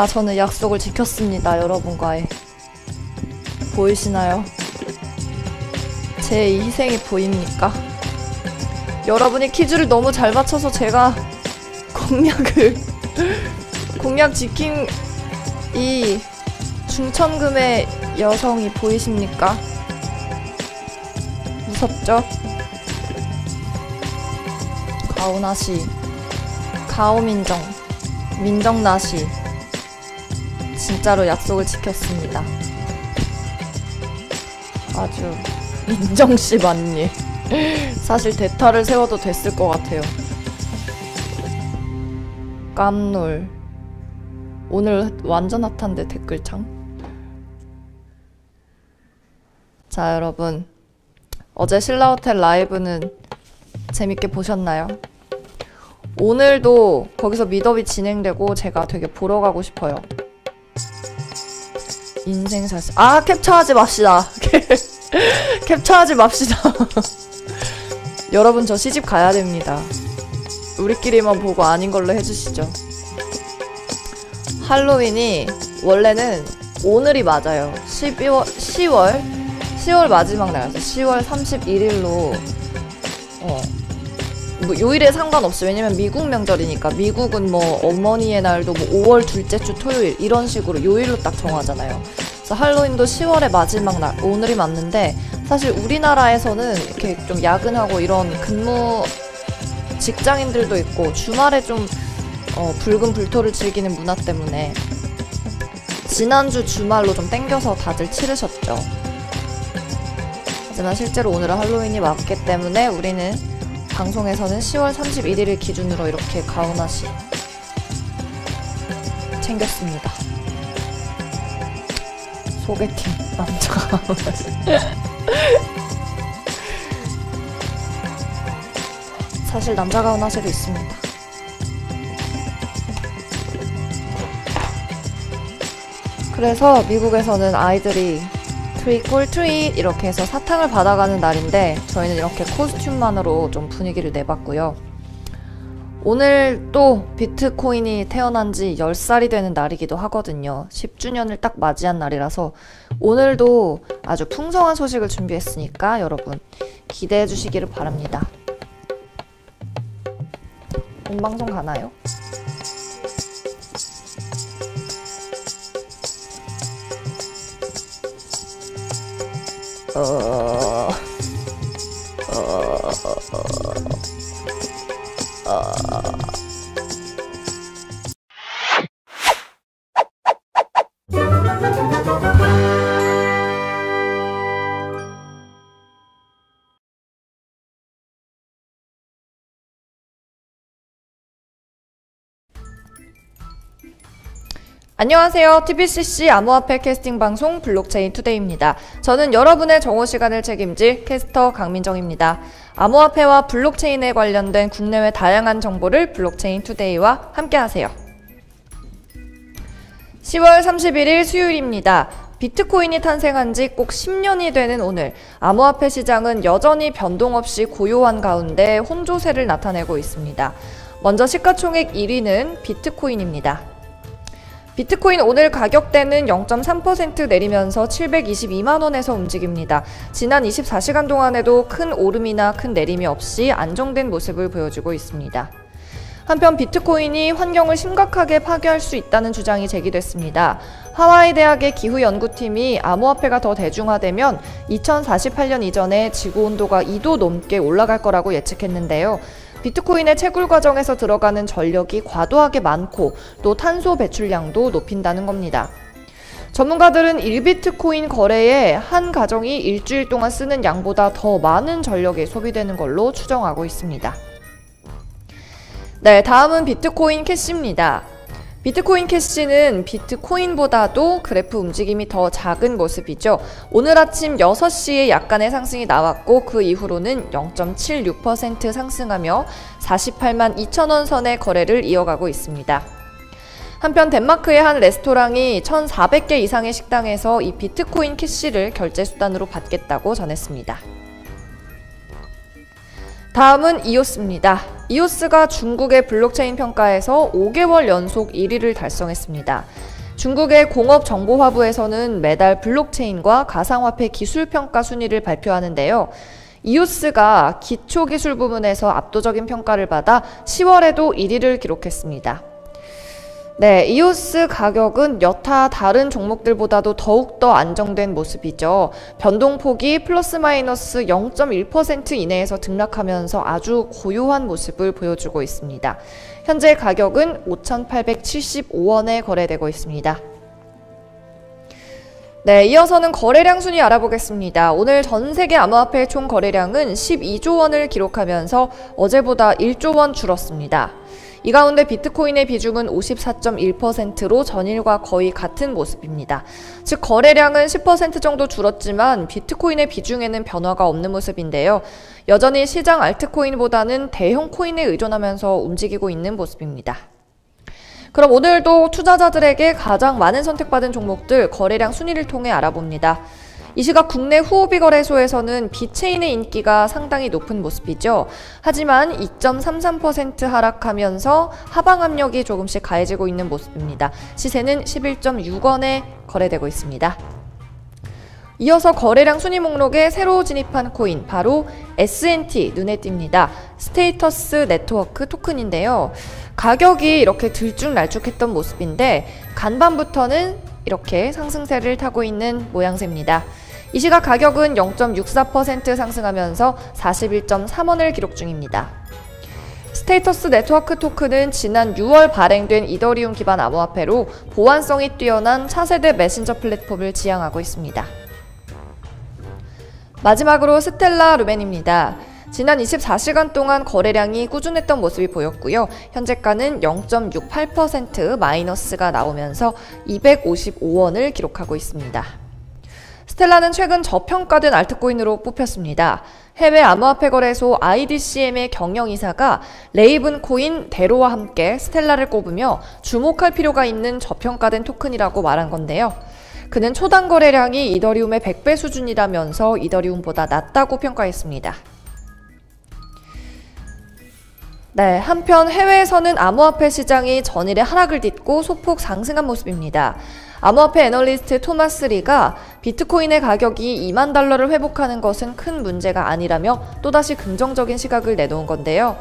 자 저는 약속을 지켰습니다 여러분과의 보이시나요? 제 이 희생이 보입니까? 여러분이 퀴즈를 너무 잘 맞춰서 제가 공약을 공약 지킨 이 중천금의 여성이 보이십니까? 무섭죠? 가오나시 가오민정 민정나시 진짜로 약속을 지켰습니다. 아주 민정씨 맞니. 사실 대타를 세워도 됐을 것 같아요. 깜놀. 오늘 완전 핫한데 댓글창. 자 여러분. 어제 신라호텔 라이브는 재밌게 보셨나요? 오늘도 거기서 미더비 진행되고 제가 되게 보러 가고 싶어요. 인생 사실 아 캡처하지 맙시다. 캡처하지 맙시다. 여러분 저 시집 가야 됩니다. 우리끼리만 보고 아닌 걸로 해주시죠. 할로윈이 원래는 오늘이 맞아요. 12월 10월 10월 마지막 날이어서 10월 31일로 어. 뭐 요일에 상관없어. 왜냐면 미국 명절이니까 미국은 뭐 어머니의 날도 뭐 5월 둘째 주 토요일 이런 식으로 요일로 딱 정하잖아요. 그래서 할로윈도 10월의 마지막 날 오늘이 맞는데 사실 우리나라에서는 이렇게 좀 야근하고 이런 근무 직장인들도 있고 주말에 좀 어, 붉은 불토를 즐기는 문화 때문에 지난주 주말로 좀 땡겨서 다들 치르셨죠. 하지만 실제로 오늘은 할로윈이 맞기 때문에 우리는 방송에서는 10월 31일을 기준으로 이렇게 가오나시 챙겼습니다. 소개팅 남자 가오나시 사실 남자 가오나시도 있습니다. 그래서 미국에서는 아이들이 트윗 꿀 트윗 이렇게 해서 사탕을 받아가는 날인데 저희는 이렇게 코스튬만으로 좀 분위기를 내봤고요. 오늘 또 비트코인이 태어난 지 10살이 되는 날이기도 하거든요. 10주년을 딱 맞이한 날이라서 오늘도 아주 풍성한 소식을 준비했으니까 여러분 기대해 주시기를 바랍니다. 본방송 가나요? 어... 어... 어... 안녕하세요. TBCC 암호화폐 캐스팅 방송 블록체인 투데이입니다. 저는 여러분의 정오 시간을 책임질 캐스터 강민정입니다. 암호화폐와 블록체인에 관련된 국내외 다양한 정보를 블록체인 투데이와 함께 하세요. 10월 31일 수요일입니다. 비트코인이 탄생한 지 꼭 10년이 되는 오늘, 암호화폐 시장은 여전히 변동 없이 고요한 가운데 혼조세를 나타내고 있습니다. 먼저 시가총액 1위는 비트코인입니다. 비트코인 오늘 가격대는 0.3% 내리면서 722만원에서 움직입니다. 지난 24시간 동안에도 큰 오름이나 큰 내림이 없이 안정된 모습을 보여주고 있습니다. 한편 비트코인이 환경을 심각하게 파괴할 수 있다는 주장이 제기됐습니다. 하와이 대학의 기후 연구팀이 암호화폐가 더 대중화되면 2048년 이전에 지구 온도가 2도 넘게 올라갈 거라고 예측했는데요. 비트코인의 채굴 과정에서 들어가는 전력이 과도하게 많고 또 탄소 배출량도 높인다는 겁니다. 전문가들은 1비트코인 거래에 한 가정이 일주일 동안 쓰는 양보다 더 많은 전력이 소비되는 걸로 추정하고 있습니다. 네, 다음은 비트코인 캐시입니다. 비트코인 캐시는 비트코인보다도 그래프 움직임이 더 작은 모습이죠. 오늘 아침 6시에 약간의 상승이 나왔고 그 이후로는 0.76% 상승하며 48만 2천원 선의 거래를 이어가고 있습니다. 한편 덴마크의 한 레스토랑이 1,400개 이상의 식당에서 이 비트코인 캐시를 결제 수단으로 받겠다고 전했습니다. 다음은 이오스입니다. 이오스가 중국의 블록체인 평가에서 5개월 연속 1위를 달성했습니다. 중국의 공업정보화부에서는 매달 블록체인과 가상화폐 기술평가 순위를 발표하는데요. 이오스가 기초기술 부문에서 압도적인 평가를 받아 10월에도 1위를 기록했습니다. 네, 이오스 가격은 여타 다른 종목들보다도 더욱더 안정된 모습이죠. 변동폭이 플러스 마이너스 0.1% 이내에서 등락하면서 아주 고요한 모습을 보여주고 있습니다. 현재 가격은 5,875원에 거래되고 있습니다. 네, 이어서는 거래량 순위 알아보겠습니다. 오늘 전 세계 암호화폐 총 거래량은 12조 원을 기록하면서 어제보다 1조 원 줄었습니다. 이 가운데 비트코인의 비중은 54.1%로 전일과 거의 같은 모습입니다. 즉 거래량은 10% 정도 줄었지만 비트코인의 비중에는 변화가 없는 모습인데요. 여전히 시장 알트코인보다는 대형 코인에 의존하면서 움직이고 있는 모습입니다. 그럼 오늘도 투자자들에게 가장 많은 선택받은 종목들 거래량 순위를 통해 알아봅니다. 이 시각 국내 후오비 거래소에서는 비체인의 인기가 상당히 높은 모습이죠. 하지만 2.33% 하락하면서 하방 압력이 조금씩 가해지고 있는 모습입니다. 시세는 11.6원에 거래되고 있습니다. 이어서 거래량 순위 목록에 새로 진입한 코인 바로 SNT 눈에 띕니다. 스테이터스 네트워크 토큰인데요. 가격이 이렇게 들쭉날쭉했던 모습인데 간밤부터는 이렇게 상승세를 타고 있는 모양새입니다. 이 시각 가격은 0.64% 상승하면서 41.3원을 기록 중입니다. 스테이터스 네트워크 토큰은 지난 6월 발행된 이더리움 기반 암호화폐로 보안성이 뛰어난 차세대 메신저 플랫폼을 지향하고 있습니다. 마지막으로 스텔라 루멘입니다. 지난 24시간 동안 거래량이 꾸준했던 모습이 보였고요. 현재가는 0.68% 마이너스가 나오면서 255원을 기록하고 있습니다. 스텔라는 최근 저평가된 알트코인으로 뽑혔습니다. 해외 암호화폐 거래소 IDCM의 경영이사가 레이븐 코인 대로와 함께 스텔라를 꼽으며 주목할 필요가 있는 저평가된 토큰이라고 말한 건데요. 그는 초당 거래량이 이더리움의 100배 수준이라면서 이더리움보다 낮다고 평가했습니다. 네, 한편 해외에서는 암호화폐 시장이 전일에 하락을 딛고 소폭 상승한 모습입니다. 암호화폐 애널리스트 토마스 리가 비트코인의 가격이 2만 달러를 회복하는 것은 큰 문제가 아니라며 또다시 긍정적인 시각을 내놓은 건데요.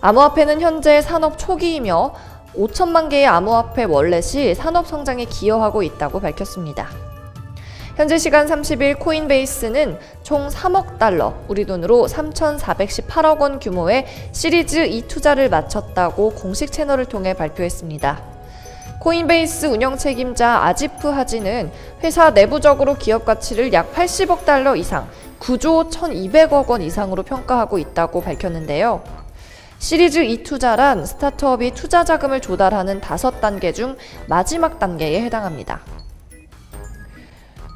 암호화폐는 현재 산업 초기이며 5천만 개의 암호화폐 월렛이 산업 성장에 기여하고 있다고 밝혔습니다. 현재 시간 30일 코인베이스는 총 3억 달러, 우리 돈으로 3,418억 원 규모의 시리즈 2 투자를 마쳤다고 공식 채널을 통해 발표했습니다. 코인베이스 운영 책임자 아지프 하지는 회사 내부적으로 기업 가치를 약 80억 달러 이상, 9조 1,200억 원 이상으로 평가하고 있다고 밝혔는데요. 시리즈 2 투자란 스타트업이 투자 자금을 조달하는 다섯 단계 중 마지막 단계에 해당합니다.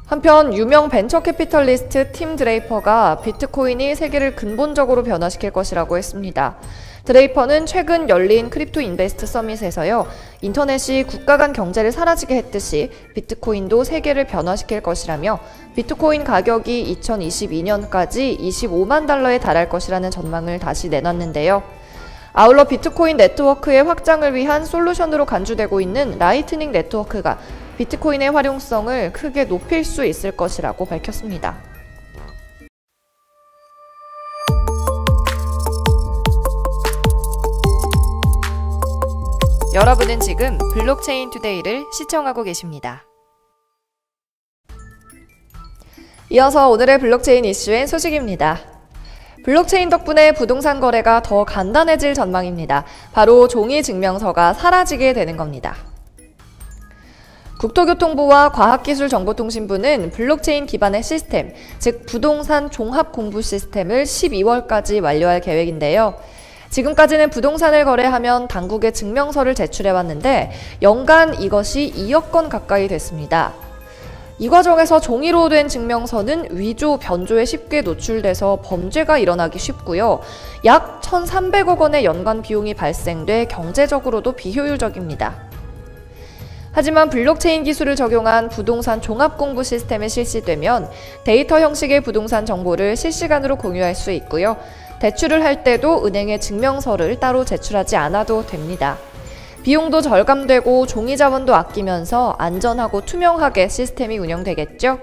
한편 유명 벤처 캐피털리스트 팀 드레이퍼가 비트코인이 세계를 근본적으로 변화시킬 것이라고 했습니다. 드레이퍼는 최근 열린 크립토 인베스트 서밋에서요, 인터넷이 국가 간 경제를 사라지게 했듯이 비트코인도 세계를 변화시킬 것이라며 비트코인 가격이 2022년까지 25만 달러에 달할 것이라는 전망을 다시 내놨는데요. 아울러 비트코인 네트워크의 확장을 위한 솔루션으로 간주되고 있는 라이트닝 네트워크가 비트코인의 활용성을 크게 높일 수 있을 것이라고 밝혔습니다. 여러분은 지금 블록체인 투데이를 시청하고 계십니다. 이어서 오늘의 블록체인 이슈엔 소식입니다. 블록체인 덕분에 부동산 거래가 더 간단해질 전망입니다. 바로 종이 증명서가 사라지게 되는 겁니다. 국토교통부와 과학기술정보통신부는 블록체인 기반의 시스템, 즉 부동산 종합 공부 시스템을 12월까지 완료할 계획인데요. 지금까지는 부동산을 거래하면 당국에 증명서를 제출해 왔는데 연간 이것이 2억 건 가까이 됐습니다. 이 과정에서 종이로 된 증명서는 위조, 변조에 쉽게 노출돼서 범죄가 일어나기 쉽고요. 약 1,300억 원의 연간 비용이 발생돼 경제적으로도 비효율적입니다. 하지만 블록체인 기술을 적용한 부동산 종합 공부 시스템이 실시되면 데이터 형식의 부동산 정보를 실시간으로 공유할 수 있고요. 대출을 할 때도 은행에 증명서를 따로 제출하지 않아도 됩니다. 비용도 절감되고 종이 자원도 아끼면서 안전하고 투명하게 시스템이 운영되겠죠?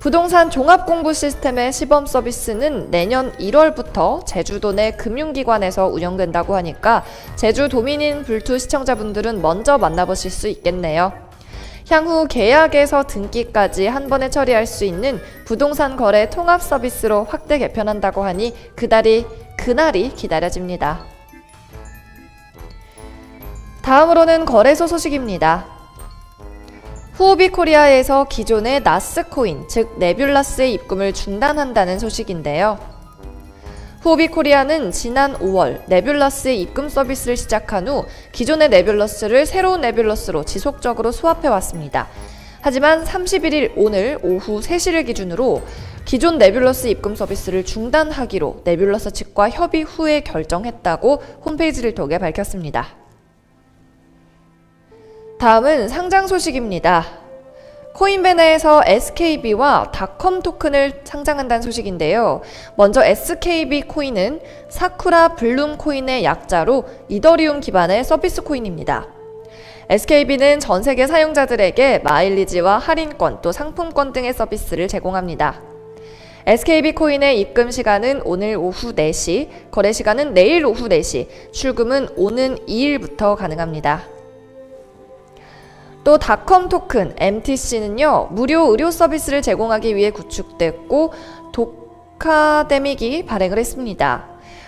부동산 종합공부 시스템의 시범 서비스는 내년 1월부터 제주도 내 금융기관에서 운영된다고 하니까 제주 도민인 불투 시청자분들은 먼저 만나보실 수 있겠네요. 향후 계약에서 등기까지 한 번에 처리할 수 있는 부동산 거래 통합 서비스로 확대 개편한다고 하니 그날이 그날이 기다려집니다. 다음으로는 거래소 소식입니다. 후오비 코리아에서 기존의 나스 코인, 즉 네뷸라스의 입금을 중단한다는 소식인데요. 후오비 코리아는 지난 5월 네뷸라스의 입금 서비스를 시작한 후 기존의 네뷸러스를 새로운 네뷸러스로 지속적으로 수합해 왔습니다. 하지만 31일 오늘 오후 3시를 기준으로 기존 네뷸러스 입금 서비스를 중단하기로 네뷸러스 측과 협의 후에 결정했다고 홈페이지를 통해 밝혔습니다. 다음은 상장 소식입니다. 코인베네에서 SKB와 닷컴 토큰을 상장한다는 소식인데요. 먼저 SKB 코인은 사쿠라 블룸 코인의 약자로 이더리움 기반의 서비스 코인입니다. SKB는 전 세계 사용자들에게 마일리지와 할인권 또 상품권 등의 서비스를 제공합니다. SKB 코인의 입금 시간은 오늘 오후 4시, 거래 시간은 내일 오후 4시, 출금은 오는 2일부터 가능합니다. 또 닷컴 토큰 MTC는요 무료 의료 서비스를 제공하기 위해 구축됐고 도카데믹이 발행을 했습니다.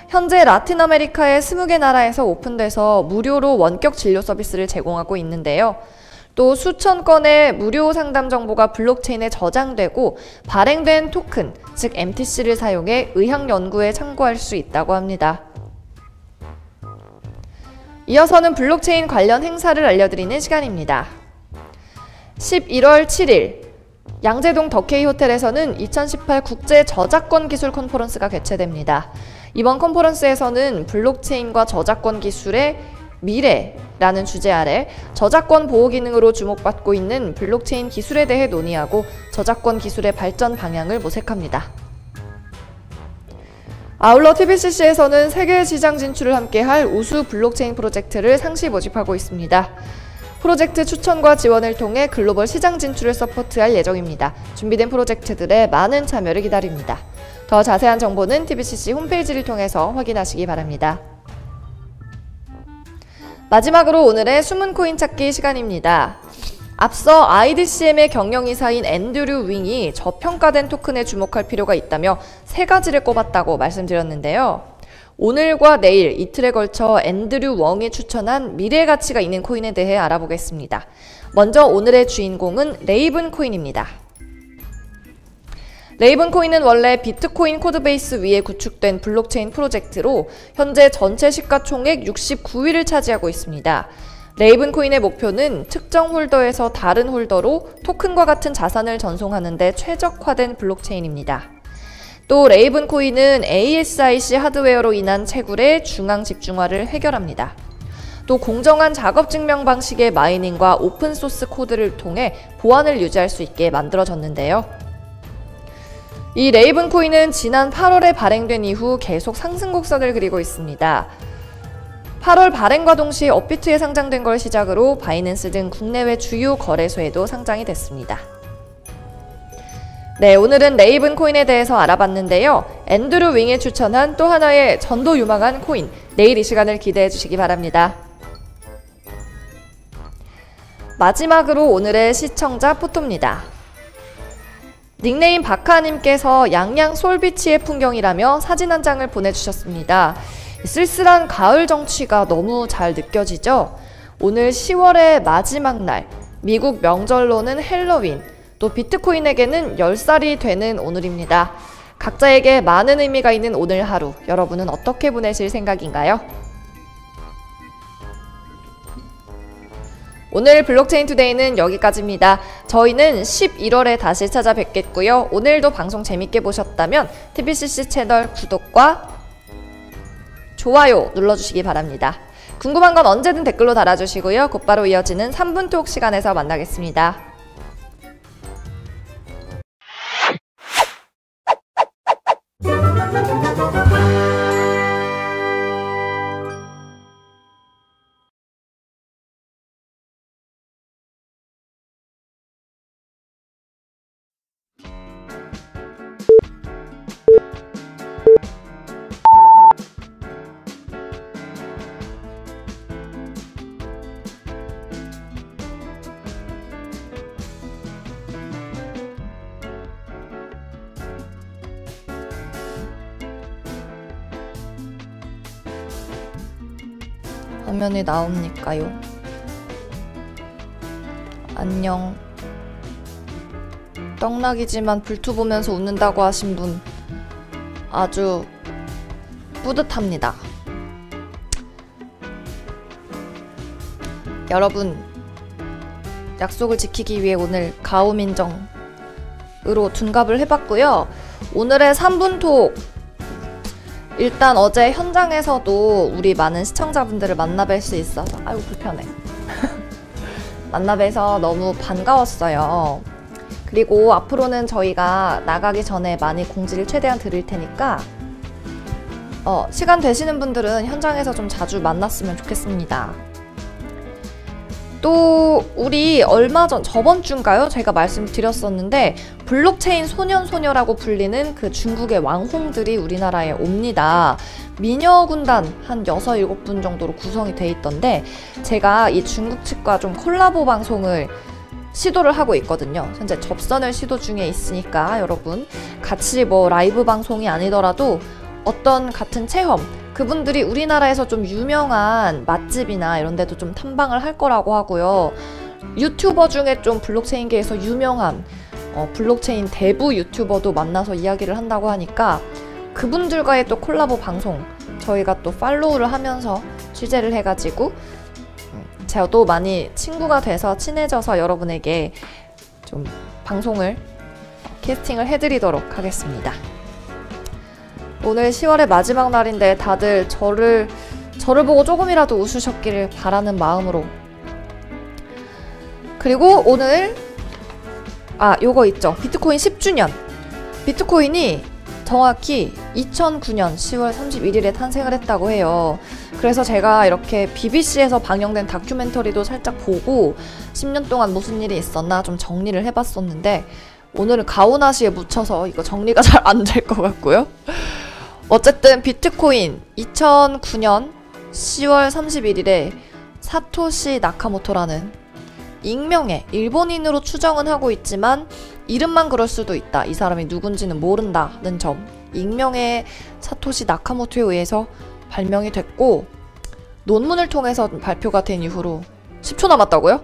현재 라틴 아메리카의 20개 나라에서 오픈돼서 무료로 원격 진료 서비스를 제공하고 있는데요. 또 수천 건의 무료 상담 정보가 블록체인에 저장되고 발행된 토큰, 즉 MTC를 사용해 의학 연구에 참고할 수 있다고 합니다. 이어서는 블록체인 관련 행사를 알려드리는 시간입니다. 11월 7일 양재동 더케이 호텔에서는 2018 국제 저작권 기술 컨퍼런스가 개최됩니다. 이번 컨퍼런스에서는 블록체인과 저작권 기술의 미래라는 주제 아래 저작권 보호 기능으로 주목받고 있는 블록체인 기술에 대해 논의하고 저작권 기술의 발전 방향을 모색합니다. 아울러 TBCC에서는 세계 시장 진출을 함께할 우수 블록체인 프로젝트를 상시 모집하고 있습니다. 프로젝트 추천과 지원을 통해 글로벌 시장 진출을 서포트할 예정입니다. 준비된 프로젝트들의 많은 참여를 기다립니다. 더 자세한 정보는 TBCC 홈페이지를 통해서 확인하시기 바랍니다. 마지막으로 오늘의 숨은 코인 찾기 시간입니다. 앞서 IDCM의 경영이사인 앤드류 윙이 저평가된 토큰에 주목할 필요가 있다며 세 가지를 꼽았다고 말씀드렸는데요. 오늘과 내일 이틀에 걸쳐 앤드류 웡이 추천한 미래 가치가 있는 코인에 대해 알아보겠습니다. 먼저 오늘의 주인공은 레이븐 코인입니다. 레이븐 코인은 원래 비트코인 코드베이스 위에 구축된 블록체인 프로젝트로 현재 전체 시가총액 69위를 차지하고 있습니다. 레이븐 코인의 목표는 특정 홀더에서 다른 홀더로 토큰과 같은 자산을 전송하는 데 최적화된 블록체인입니다. 또 레이븐 코인은 ASIC 하드웨어로 인한 채굴의 중앙 집중화를 해결합니다. 또 공정한 작업 증명 방식의 마이닝과 오픈소스 코드를 통해 보안을 유지할 수 있게 만들어졌는데요. 이 레이븐 코인은 지난 8월에 발행된 이후 계속 상승 곡선을 그리고 있습니다. 8월 발행과 동시에 업비트에 상장된 걸 시작으로 바이낸스 등 국내외 주요 거래소에도 상장이 됐습니다. 네, 오늘은 레이븐 코인에 대해서 알아봤는데요. 앤드루 윙이 추천한 또 하나의 전도 유망한 코인, 내일 이 시간을 기대해 주시기 바랍니다. 마지막으로 오늘의 시청자 포토입니다. 닉네임 박하님께서 양양 솔비치의 풍경이라며 사진 한 장을 보내주셨습니다. 쓸쓸한 가을 정취가 너무 잘 느껴지죠? 오늘 10월의 마지막 날, 미국 명절로는 헬로윈, 또 비트코인에게는 10살이 되는 오늘입니다. 각자에게 많은 의미가 있는 오늘 하루, 여러분은 어떻게 보내실 생각인가요? 오늘 블록체인 투데이는 여기까지입니다. 저희는 11월에 다시 찾아뵙겠고요. 오늘도 방송 재밌게 보셨다면 TBCC 채널 구독과 좋아요 눌러주시기 바랍니다. 궁금한 건 언제든 댓글로 달아주시고요. 곧바로 이어지는 3분 톡 시간에서 만나겠습니다. 화면이 나옵니까요? 안녕. 떡락이지만 불투 보면서 웃는다고 하신 분 아주 뿌듯합니다. 여러분, 약속을 지키기 위해 오늘 가오민정으로 둔갑을 해봤고요. 오늘의 3분 톡 일단 어제 현장에서도 우리 많은 시청자분들을 만나뵐 수 있어서 아이고 불편해. 만나뵈서 너무 반가웠어요. 그리고 앞으로는 저희가 나가기 전에 많이 공지를 최대한 드릴 테니까 어, 시간 되시는 분들은 현장에서 좀 자주 만났으면 좋겠습니다 또 우리 얼마 전 저번 주인가요? 제가 말씀드렸었는데 블록체인 소년소녀라고 불리는 그 중국의 왕홍들이 우리나라에 옵니다. 미녀 군단 한 6, 7분 정도로 구성이 돼 있던데 제가 이 중국 측과 좀 콜라보 방송을 시도를 하고 있거든요. 현재 접선을 시도 중에 있으니까 여러분 같이 뭐 라이브 방송이 아니더라도 어떤 같은 체험 그분들이 우리나라에서 좀 유명한 맛집이나 이런 데도 좀 탐방을 할 거라고 하고요. 유튜버 중에 좀 블록체인계에서 유명한 어, 블록체인 대부 유튜버도 만나서 이야기를 한다고 하니까 그분들과의 또 콜라보 방송 저희가 또 팔로우를 하면서 취재를 해가지고 음, 저도 많이 친구가 돼서 친해져서 여러분에게 좀 방송을 캐스팅을 해드리도록 하겠습니다. 오늘 10월의 마지막 날인데 다들 저를 저를 보고 조금이라도 웃으셨기를 바라는 마음으로. 그리고 오늘 아 요거 있죠. 비트코인 10주년. 비트코인이 정확히 2009년 10월 31일에 탄생을 했다고 해요. 그래서 제가 이렇게 BBC에서 방영된 다큐멘터리도 살짝 보고 10년 동안 무슨 일이 있었나 좀 정리를 해봤었는데 오늘은 가오나시에 묻혀서 이거 정리가 잘 안 될 것 같고요 어쨌든 비트코인 2009년 10월 31일에 사토시 나카모토라는 익명의 일본인으로 추정은 하고 있지만 이름만 그럴 수도 있다. 이 사람이 누군지는 모른다는 점. 익명의 사토시 나카모토에 의해서 발명이 됐고 논문을 통해서 발표가 된 이후로 10초 남았다고요?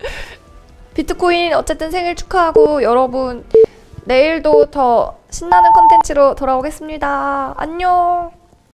비트코인 어쨌든 생일 축하하고 여러분 내일도 더 신나는 컨텐츠로 돌아오겠습니다. 안녕!